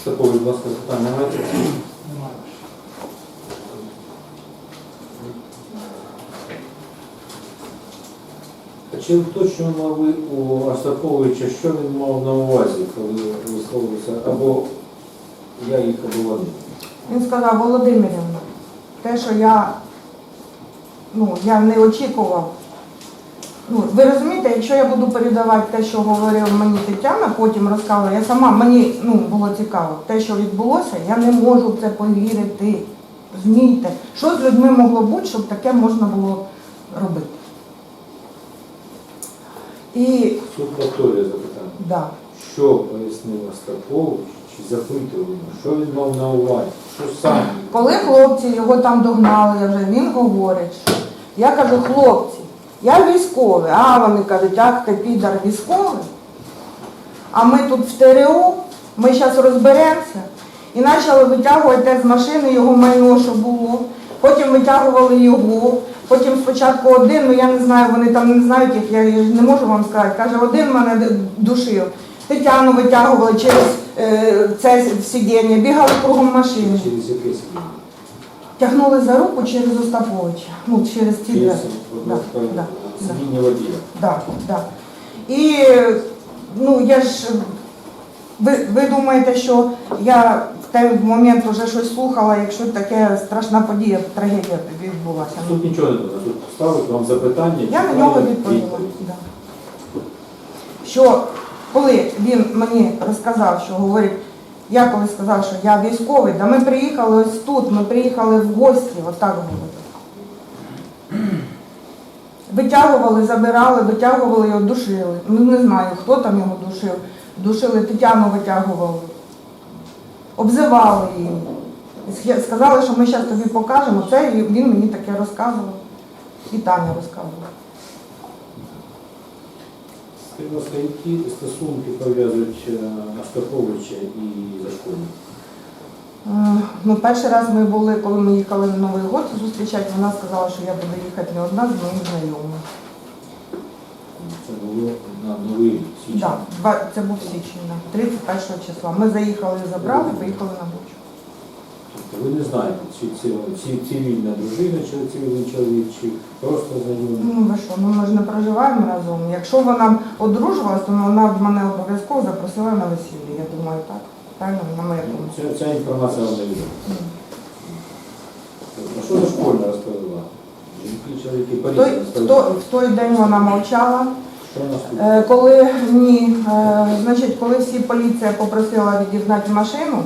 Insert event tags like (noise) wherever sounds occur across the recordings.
Стаповий, будь ласка, питання маєте? Немає. А чи уточнювали ви у Остаповича, що він мав на увазі, коли висловився, або я їх вони? Він сказав, Володимирівна, те, що я, ну, я не очікував. Ну, ви розумієте, якщо я буду передавати те, що говорив мені Тетяна, потім розказувала, я сама, мені ну, було цікаво, те, що відбулося, я не можу в це повірити. Розумієте, що з людьми могло бути, щоб таке можна було робити. І Суд повторює запитання. да, Що пояснив Остапович, чи запитували, що він мав на увазі, що саме? Коли хлопці його там догнали, я вже він говорить, що я кажу, хлопці, я військовий, а вони кажуть, ах ти підар військовий. А ми тут в ТРО, ми зараз розберемося. І почали витягувати з машини його майно, що було. Потім витягували його. Потім спочатку один, ну я не знаю, вони там не знають їх, я, я не можу вам сказати. Каже, один мене душив. Тетяну витягували через е, це сидіння, бігали кругом машини. Тягнули за руку через Остаповича. Ну, через ці двері. Да, да, да, да. Да. І ну я ж ви, ви думаєте, що я в той момент вже щось слухала, якщо таке страшна подія, трагедія відбулася. Тут нічого не буде, тут ставить вам запитання. Я на нього відповіла. Да. Що коли він мені розказав, що говорить, я коли сказав, що я військовий, да ми приїхали ось тут, ми приїхали в гості, отак говорить. Витягували, забирали, витягували його, душили. Ну не знаю, хто там його душив. Душили, Тетяну витягували, обзивали її. Сказали, що ми зараз тобі покажемо. Це він мені таке розказував. І Таня розказувала. Які стосунки пов'язують е, Остаповича і Зашкольника? Е, Ну, перший раз ми були, коли ми їхали на Новий год зустрічати, вона сказала, що я буду їхати не одна з моїм знайомим. Це було на новий січень. Да, це був січень, 31 числа. Ми заїхали, забрали, поїхали на Бучу. Тобто ви не знаєте, чи це чи цивільна дружина, чи цивільний чоловік, чи просто знайомий. Ну ви що, ну ми ж не проживаємо разом. Якщо вона одружувалась, то вона б мене обов'язково запросила на весілля. Я думаю, так. Правильно, на моє Ну, думку. Ця, ця інформація вам не відома. А що Зашкольна розповіла? Жінки, чоловіки, В той, поліція розповіла. той, в той день вона мовчала. Що у нас тут? Е, Коли ні, е, значить, коли всі поліція попросила відігнати машину,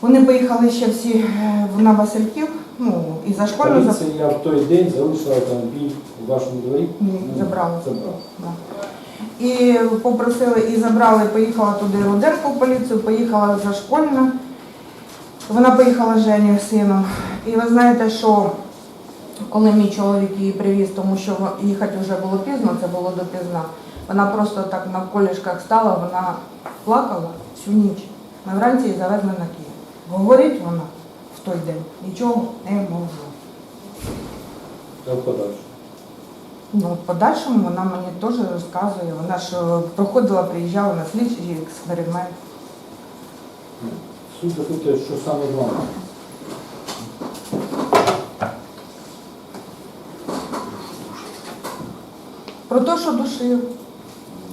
вони поїхали ще всі е, на Васильків, ну, і за школу за... Поліція в той день залишила автомобіль у вашому дворі? Ні, Ну, забрала. Забрала. Да. І попросили, і забрали, поїхала туди Руденко в поліцію, поїхала за школьна. Вона поїхала з Женєю з сином. І ви знаєте, що коли мій чоловік її привіз, тому що їхати вже було пізно, це було допізна. Вона просто так на колішках стала, вона плакала всю ніч. Ми вранці її завезли на Київ. Говорить вона в той день нічого не могла. Та в подальшому. Ну, в подальшому вона мені теж розказує. Вона ж е, проходила, приїжджала на слідчий експеримент. Суть запитує, що саме головне. Про те, що душив.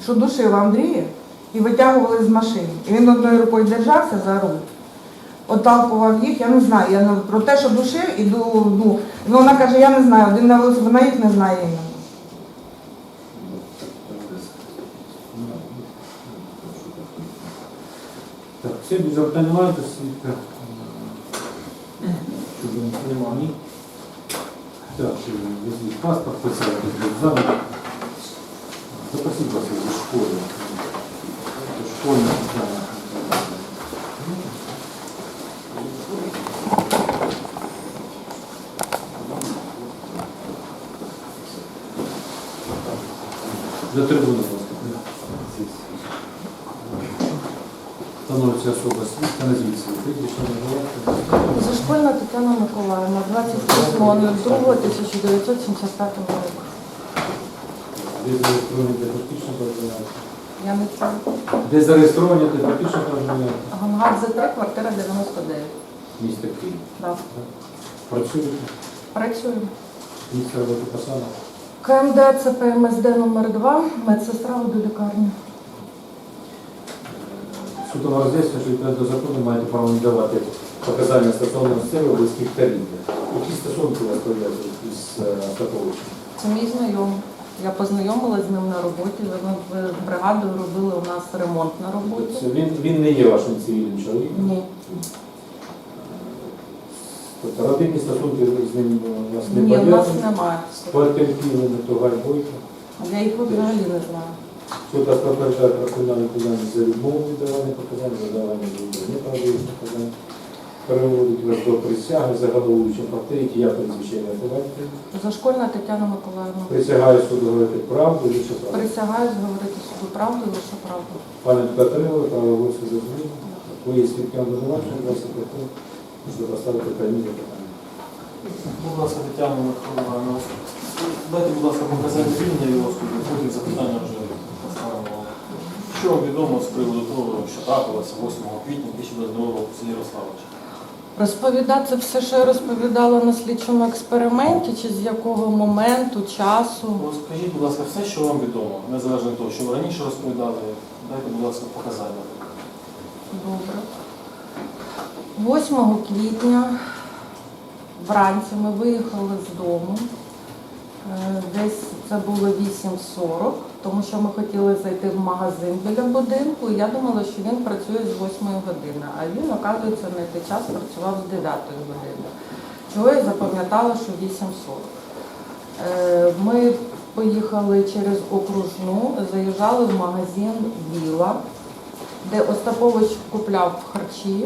Що душив Андрія і витягували з машини. І він одною рукою держався за руль, отталкував їх, я не знаю. Я не- про те, що душив, і ду- ну, ну, вона каже, я не знаю, один на велосипеді, вона їх не знає іменно. Так, всі без запитань маєте свідка? Нема ні. Так, е, візьміть паспорт, писати екзамен. Запросіть вас зі школи. Це Школьне питання. За трибуну, будь ласка. Особа свідка, назвіть своє прізвище, називайте. Зашкольна Тетяна Миколаївна, 28.02.1975 року. Від електронної диагностичної координації. Я не чую. Де зареєстровані демократичне громадянин Авангард Z3, квартира 99. міста Київ. Да. Працюєте? Працюємо. Місце роботи посада? КМД ЦПМСД номер 2 медсестра до лікарні. Судом роз'яснює, що відповідно до закону маєте право не давати показання стосовно себе близьких та рідних. Які стосунки у вас пов'язують із е, Остаповичем? Це мій знайомий. Я познайомилася з ним на роботі. Ми в бригадою робили у нас ремонт на роботі. Це Він, він не є вашим цивільним чоловіком? Ні. Тобто родинні стосунки з ним у вас не Ні, у нас пов'язані? немає. Потерпіли Тугай Бойко. Я їх взагалі не знаю. Суд попереджає про кримінальне відповідальність за відмову від давання показань, за давання неправдивих показань. Переводить вас до присяги за головуючим повторіть, я прізвичайно повадки. Зашкольна Тетяна Миколаївна. Присягаю суду говорити правду, лише правду. Присягаюсь говорити суду правду і лише правду. Пане Петрило, право голосу за зміну. Ви є свідком обвинувачення, вас секретар. Поставити прямі запитання. Будь ласка, Тетяна Михайловна, дайте, будь ласка, показання вільної розповіді, потім запитання вже поставимо. Що вам відомо з приводу того, що трапилося 8 квітня 2022 року в селі Ярославича? Розповідати все, що я розповідала на слідчому експерименті, чи з якого моменту, часу. Ну, Скажіть, будь ласка, все, що вам відомо, незалежно від того, що ви раніше розповідали, дайте, будь ласка, показання. Добре. 8 квітня вранці ми виїхали з дому. Е, Десь це було 8.40, тому що ми хотіли зайти в магазин біля будинку, і я думала, що він працює з 8 години, а він, оказується, на той час працював з 9 години. Чого я запам'ятала, що 8.40. Е, Ми поїхали через окружну, заїжджали в магазин Біла, де Остапович купляв харчі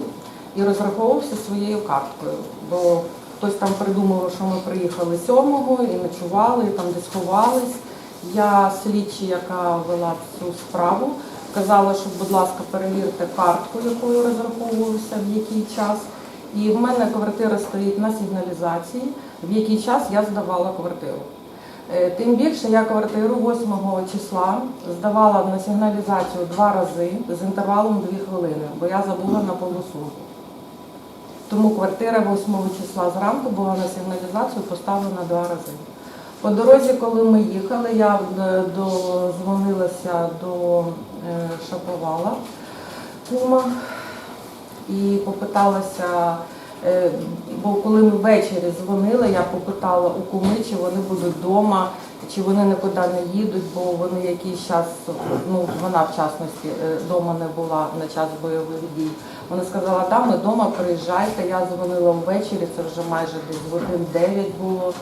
і розраховувався своєю карткою. Бо хтось там придумав, що ми приїхали сьомого і ночували, і там десь ховались. Я слідчі, яка вела цю справу, казала, що, будь ласка, перевірте картку, якою розраховувався, в який час. І в мене квартира стоїть на сигналізації, в який час я здавала квартиру. Е, Тим більше я квартиру 8 числа здавала на сигналізацію два рази з інтервалом 2 хвилини, бо я забула на полосунку. Тому квартира 8 числа зранку була на сигналізацію поставлена два рази. По дорозі, коли ми їхали, я е, дозвонилася до е, Шаповала кума і попиталася, бо коли ми ввечері дзвонили, я попитала у куми, чи вони будуть вдома, чи вони нікуди не їдуть, бо вони якийсь час, ну вона в частності вдома не була на час бойових дій. Вона сказала, там ми вдома приїжджайте. Я дзвонила ввечері, це вже майже десь годин 9 було.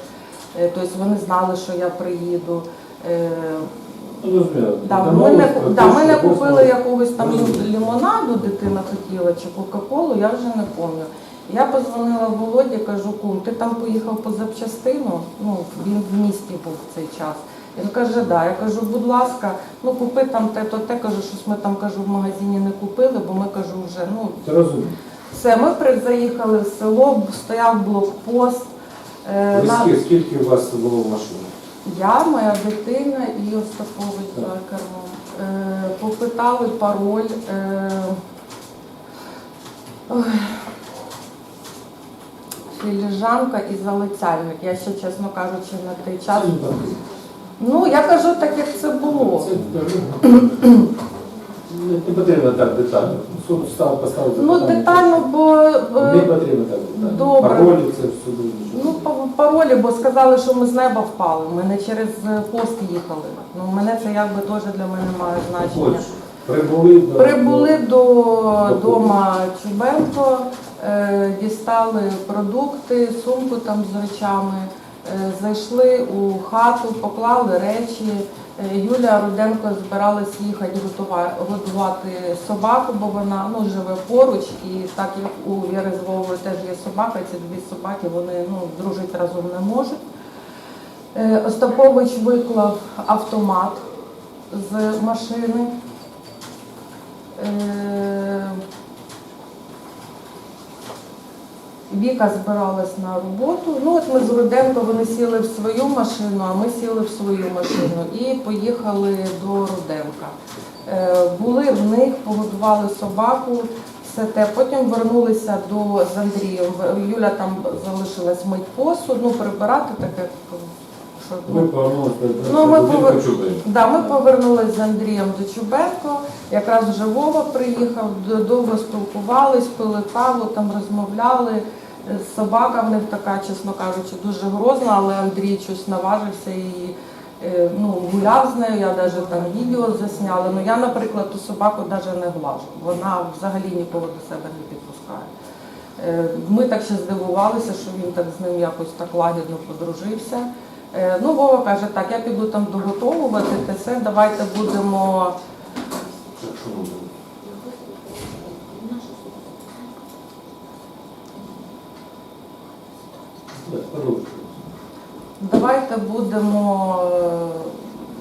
Е, Тобто вони знали, що я приїду. Е. Да, ми не, да, ми не купили якогось там лимонаду, дитина хотіла, чи Кока-Колу, я вже не пам'ятаю. Я позвонила Володі, кажу, кум, ти там поїхав по запчастину, ну, він в місті був в цей час. Він каже, да. Я кажу, будь ласка, ну купи там те, то те, кажу, щось ми там кажу, в магазині не купили, бо ми кажу вже, ну, Це все, ми при- заїхали в село, стояв блокпост. Е, Ви скільки, скільки у вас було в машині? я, моя дитина і Остапович за кермом. Е, попитали пароль. Е, ой, філіжанка і залицяльник. Я ще, чесно кажучи, на той час. Не. Ну, я кажу так, як це було. Не, не потрібно так детально. Суд став поставити. Ну, детально, бо Не е, потрібно так детально. Добре. Паролі це все дуже. ну, па- паролі, бо сказали, що ми з неба впали. Ми не через е, пост їхали. Ну, мене це якби теж для мене має значення. Прибули до... Прибули до До дома Чубенко, дістали продукти, сумку там з речами, е, зайшли у хату, поклали речі. Е, Юлія Руденко збиралась їхати годувати собаку, бо вона ну, живе поруч, і так як у Віри Звової теж є собака, ці дві собаки вони ну, дружити разом не можуть. Е, Остапович виклав автомат з машини. Віка збиралась на роботу. Ну от ми з Руденко вони сіли в свою машину, а ми сіли в свою машину і поїхали до Руденка. Е, Були в них, погодували собаку, все те. Потім вернулися до з Андрієм. Юля там залишилась мить посуд, ну прибирати таке. Що, Ми ну, повернулися Ну, ми повер- Да, ми повернулися з Андрієм до Чубенко. Якраз вже Вова приїхав, довго спілкувались, пили каву, там розмовляли. Собака в них така, чесно кажучи, дуже грозна, але Андрій щось наважився і е, ну, гуляв з нею. Я навіть там відео засняла. Ну я, наприклад, ту собаку навіть не глажу. Вона взагалі нікого до себе не підпускає. Е, Ми так ще здивувалися, що він так з ним якось так лагідно подружився. Е, Ну, Вова каже, так, я піду там доготовувати те все, давайте будемо. Так, що ми будемо? Так, продовжуємо. Давайте будемо е,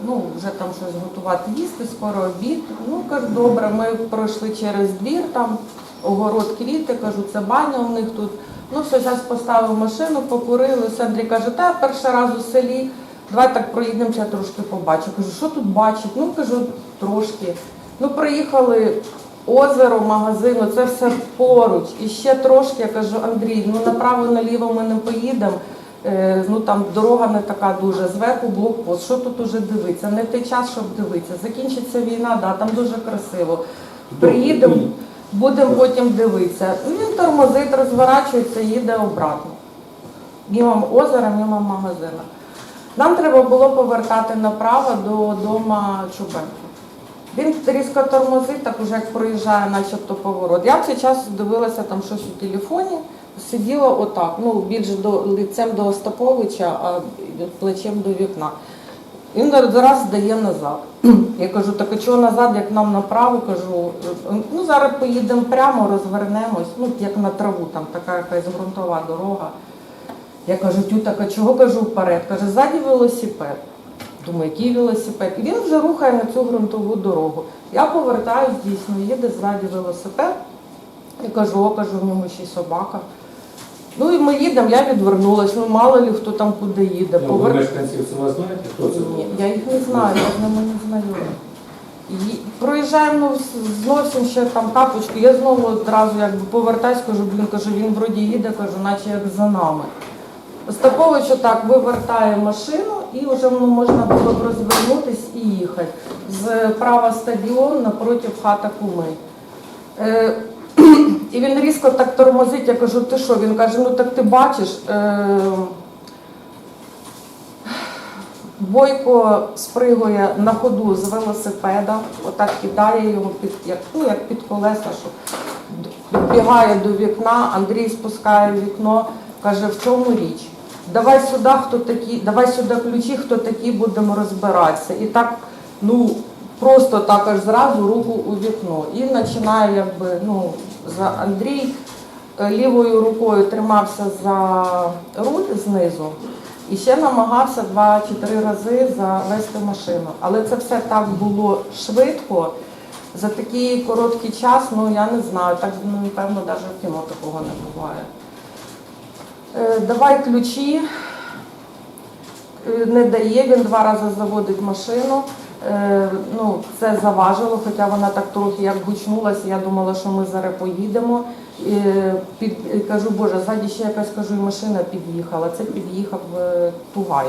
ну, вже там щось готувати їсти, скоро обід. Ну, кажу, добре, ми пройшли через двір, там огород квіти, кажу, це баня у них тут. Ну, все, зараз поставив машину, покурили. Андрій каже, та перший раз у селі, давай так проїдемося, я трошки побачу. Кажу, що тут бачить? Ну, кажу, трошки. Ну, приїхали озеро, магазин, це все поруч. І ще трошки, я кажу, Андрій, ну направо наліво ми не поїдемо. Е, Ну там дорога не така дуже, зверху блокпост. Що тут уже дивитися? Не той час, щоб дивитися. Закінчиться війна, да, там дуже красиво. Приїдемо, будемо потім дивитися. Він тормозить, розворачується, їде обратно. Мимо озера, мимо магазину. Нам треба було повертати направо до дома Чубенка. Він різко тормозить, так уже як проїжджає, начебто поворот. Я цей час дивилася там щось у телефоні, сиділа отак, ну більш до лицем до Остаповича, а плечем до вікна. Він зараз здає назад. (clears throat) Я кажу, так а чого назад, як нам направо, кажу, ну зараз поїдемо прямо, розвернемось, ну як на траву, там така якась ґрунтова дорога. Я кажу, тю, а чого кажу вперед? Каже, ззаді велосипед. Думаю, який велосипед? І він вже рухає на цю ґрунтову дорогу. Я повертаюсь, дійсно, їде ззаді велосипед. І кажу, о, кажу, в ньому ще й собака. Ну і ми їдемо, я відвернулась, ну мало ли хто там куди їде. Ну, Ви Повер- мешканців села знаєте, хто це? Ні, я їх не знаю, я з ними не знайома. І проїжджаємо ну, з- ще там капочку, я знову одразу якби повертаюсь, кажу, блін, кажу, він вроді їде, кажу, наче як за нами. Остапович отак вивертає машину і вже ну, можна було б розвернутись і їхати. З права стадіон напроти хата куми. Е, (clears throat) і він різко так тормозить, я кажу, ти що? Він каже, ну так ти бачиш. Е, Бойко спригує на ходу з велосипеда, отак кидає його під, як, ну, як під колеса, що підбігає до вікна, Андрій спускає вікно, каже, в чому річ? Давай сюди, хто такі, давай сюди ключі, хто такі, будемо розбиратися. І так, ну, просто так аж зразу руку у вікно. І починає, якби, ну, за Андрій е, лівою рукою тримався за руль знизу. І ще намагався два чи три рази завести машину. Але це все так було швидко. За такий короткий час, ну я не знаю, так ну, напевно навіть в кіно такого не буває. Е, давай ключі. Е, Не дає, він два рази заводить машину. Е, ну, це заважило, хоча вона так трохи як гучнулася, я думала, що ми зараз поїдемо. Е, під, е, кажу, Боже, ззаді ще якась кажу, і машина під'їхала. Це під'їхав Тугай.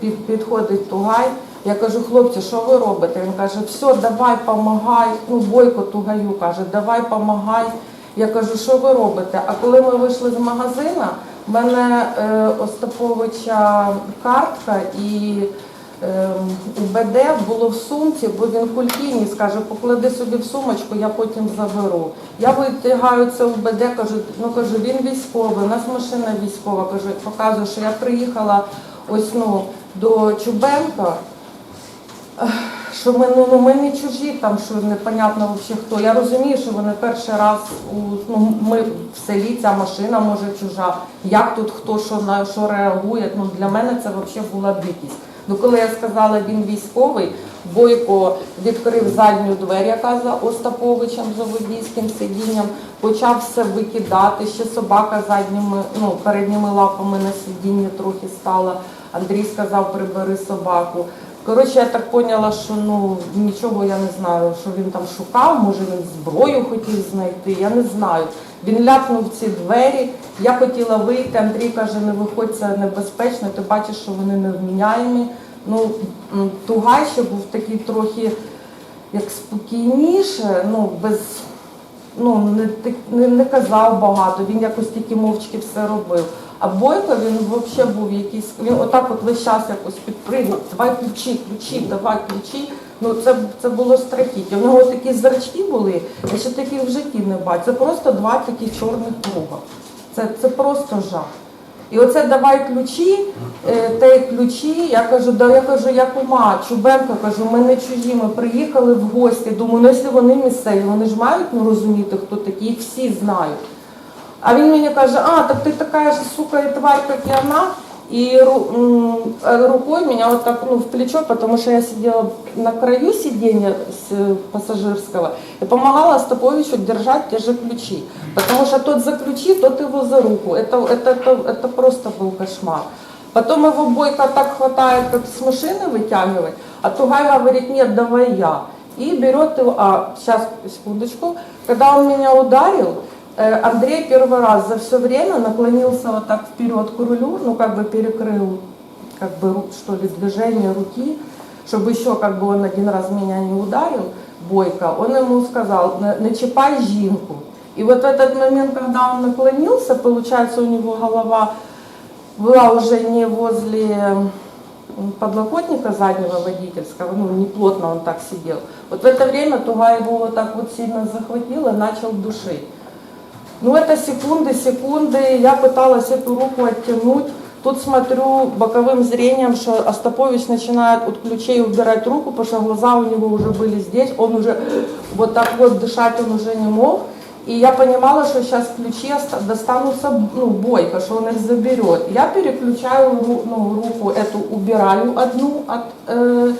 Під, підходить Тугай. Я кажу, хлопці, що ви робите? Він каже, все, давай, помагай. Ну, Бойко Тугаю каже, давай, помагай. Я кажу, що ви робите? А коли ми вийшли з магазина, в мене е, Остаповича картка і е, УБД було в сумці, бо він культініс, каже, поклади собі в сумочку, я потім заберу. Я витягаю це УБД, кажу, ну кажу, він військовий, у нас машина військова. Кажу, показую, що я приїхала ось ну, до Чубенка. Що ми, ну, ну, ми не чужі, там, що непонятно взагалі хто. Я розумію, що вони перший раз у ну, ми в селі, ця машина може чужа. Як тут хто що на що реагує? Ну для мене це взагалі була дикість. Ну коли я сказала, він військовий, Бойко відкрив задню двері, яка за Остаповичем за водійським сидінням, почав все викидати. Ще собака задніми, ну, передніми лапами на сидінні трохи стала. Андрій сказав, прибери собаку. Коротше, я так поняла, що ну нічого я не знаю, що він там шукав, може він зброю хотів знайти, я не знаю. Він ляпнув ці двері, я хотіла вийти, Андрій каже, не виходь, це небезпечно, ти бачиш, що вони невміняємі. Ну, Тугай ще був такий трохи як спокійніше, ну, без, ну, не, не, не казав багато, він якось тільки мовчки все робив. А Бойко він взагалі був якийсь, він отак от весь час якось підпригнув, давай ключі, ключі, давай ключі. Ну це, це було страхіття. У нього такі зрачки були, я ще таких в житті не бачу. Це просто два такі чорних круга. Це, це просто жах. І оце давай ключі, е, та ключі. Я кажу, да я кажу, як ума, Чубенко, кажу, ми не чужі, ми приїхали в гості. Думаю, ну якщо вони місцеві, вони ж мають ну, розуміти, хто такі, їх всі знають. А він мені каже, а, так ты такая же сука и тварь, как и она. И ру- м, э, рукой меня вот так ну, в плечо, потому что я сидела на краю сиденья с, э, пассажирского и помогала Остаповичу держать те же ключи. Потому что тот за ключи, тот его за руку. Это, это, это, это просто был кошмар. Потом его Бойко так хватает, как с машины вытягивать, а Тугай говорит, нет, давай я. И берет его, а, сейчас, секундочку, когда он меня ударил, Э, Андрей первый раз за все время наклонился вот так вперед к рулю, ну как бы перекрыл, как бы что ли, движение руки, чтобы еще как бы он один раз меня не ударил, Бойко, он ему сказал, «Не- не чипай жинку. И вот в этот момент, когда он наклонился, получается у него голова была уже не возле подлокотника заднего водительского, ну не плотно он так сидел. Вот в это время Туга его вот так вот сильно захватил и начал душить. Ну это секунды, секунды, я пыталась эту руку оттянуть. Тут смотрю боковым зрением, что Остапович начинает от ключей убирать руку, потому что глаза у него уже были здесь, он уже вот так вот дышать он уже не мог. И я понимала, что сейчас ключи оста- достанутся ну, Бойко, что он их заберет. Я переключаю ру- ну, руку эту, убираю одну от э,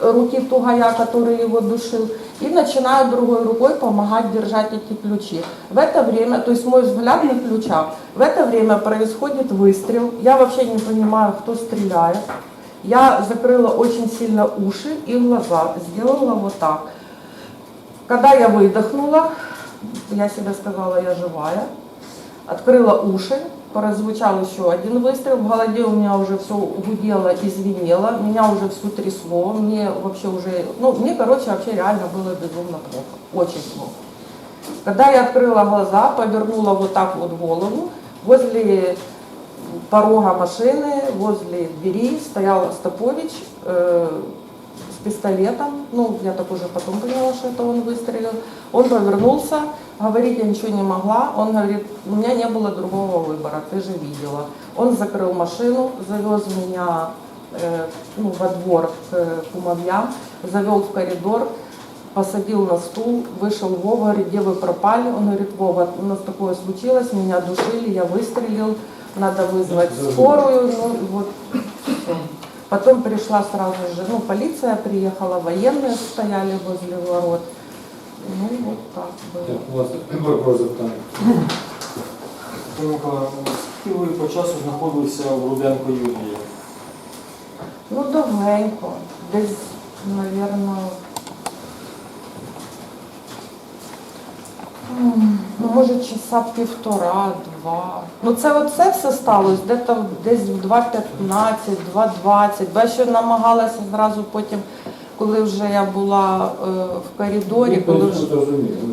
руки Тугая, который его душил, и начинаю другой рукой помогать держать эти ключи. В это время, то есть мой взгляд на ключах, в это время происходит выстрел. Я вообще не понимаю, кто стреляет. Я закрыла очень сильно уши и глаза, сделала вот так. Когда я выдохнула, я себе сказала, я живая, открыла уши, прозвучал еще один выстрел, в голове у меня уже все гудело и звенело, меня уже все трясло, мне вообще уже, ну, мне, короче, вообще реально было безумно плохо, очень плохо. Когда я открыла глаза, повернула вот так вот голову, возле порога машины, возле двери стоял Остапович э, с пистолетом. Ну, я так уже потом поняла, что это он выстрелил. Он повернулся, говорить я ничего не могла. Он говорит, у меня не было другого выбора, ты же видела. Он закрыл машину, завез меня э, ну, во двор к э, кумовьям, завел в коридор, посадил на стул, вышел Вова, говорит, где вы пропали? Он говорит, Вова, у нас такое случилось, меня душили, я выстрелил, надо вызвать скорую, ну вот. Потом пришла сразу же, ну, полиция приехала, военные стояли возле ворот. Ну, вот так Так, было. у вас вопрос запитання. Пане скільки ви по часу знаходилися в Руденко Юлії? Ну, довгенько, десь, напевно, м, ну, може, часа півтора-два. Ну, це оце все сталося десь, десь в 2.15, 2.20. Бо я ще намагалася зразу потім, коли вже я була е, в коридорі, Ну, коли вже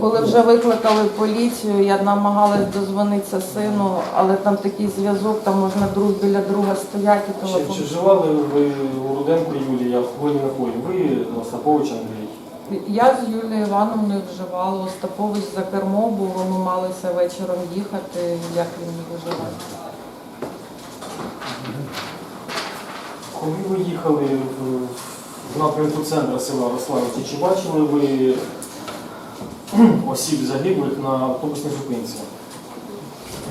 коли вже викликали поліцію, я намагалась дозвонитися сину, але там такий зв'язок, там можна друг біля друга стояти Чи, чи вживали ви у Руденко Юлії алкогольні напої? Ви, Остапович Андрій? Я з Юлією Івановною вживала Остапович за кермо, бо ми малися вечором їхати, як він не виживав. Коли ви їхали в, в напрямку центру села Рославиці, чи бачили ви (clears throat) осіб загиблих на автобусній зупинці?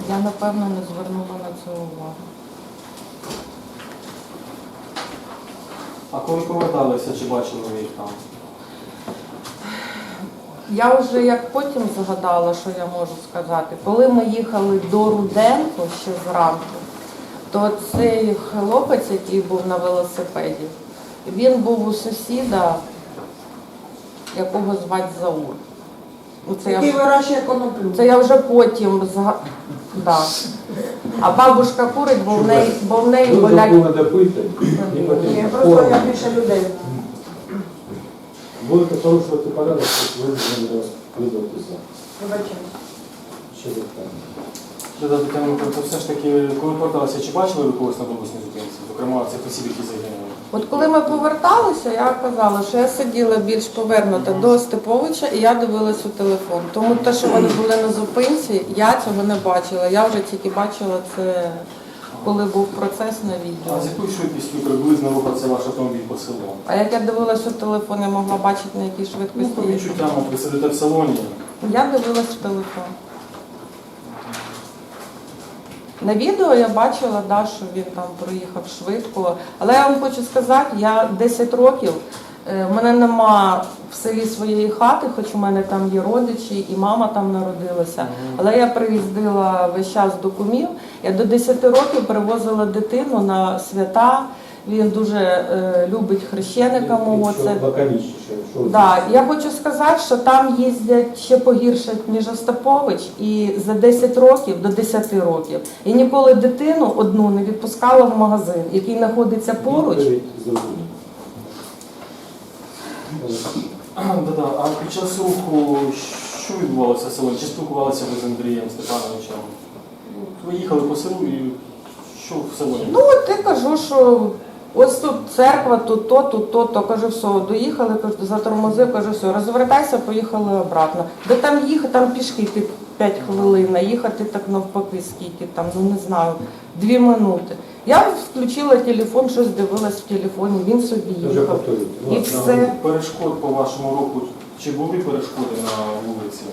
Я напевно не звернула на це увагу. А коли поверталися, чи бачили ви їх там? Я вже як потім згадала, що я можу сказати. Коли ми їхали до Руденко ще зранку, то цей хлопець, який був на велосипеді, він був у сусіда, якого звати Заур. Ну, Це я, Який вже- вирощує коноплю. це я вже потім зга... да. А бабушка курить, бо в неї, бо в неї болять. допити, не Ні, просто я більше людей. Будете порушувати порядок, то ви будете розслідуватися. Вибачаю. Ще запитання. Додати Тетяна Миколаївна, то все ж таки, коли поверталися, чи бачили ви когось на автобусній зупинці? Зокрема, цих осіб, які загинули? От коли ми поверталися, я казала, що я сиділа більш повернута до Степовича і я дивилась у телефон. Тому те, що вони були на зупинці, я цього не бачила. Я вже тільки бачила це, коли був процес на відео. А з якою швидкістю приблизно рухався ваш автомобіль по селу? А як я дивилась у телефон, я могла бачити на якій Ну, по відчуттям, ви сидите в салоні. Я дивилась в телефон. На відео я бачила, да, що він там проїхав швидко. Але я вам хочу сказати, я 10 років, е, в мене нема в селі своєї хати, хоч у мене там є родичі і мама там народилася. Але я приїздила весь час до кумів. Я до 10 років привозила дитину на свята. Він дуже е, любить хрещеника мого. Це Да, я хочу сказати, що там їздять ще погірше, ніж Остапович, і за 10 років до 10 років я ніколи дитину одну не відпускала в магазин, який знаходиться поруч. (clears throat) Да-да. А під час руху що відбувалося в селі? Чи спілкувалися ви з Андрієм Степановичем? Ви їхали по селу і що в селі? Ну, от я кажу, що ось тут церква, тут то, тут то, то. Кажу, все, доїхали, кажу, затормозив, кажу, все, розвертайся, поїхали обратно. Де там їхати, там пішки під 5 хвилин, а їхати так навпаки, скільки там, ну не знаю, 2 минути. Я включила телефон, щось дивилась в телефоні, він собі їхав. І все. Перешкод по вашому руху, чи були перешкоди на вулиці?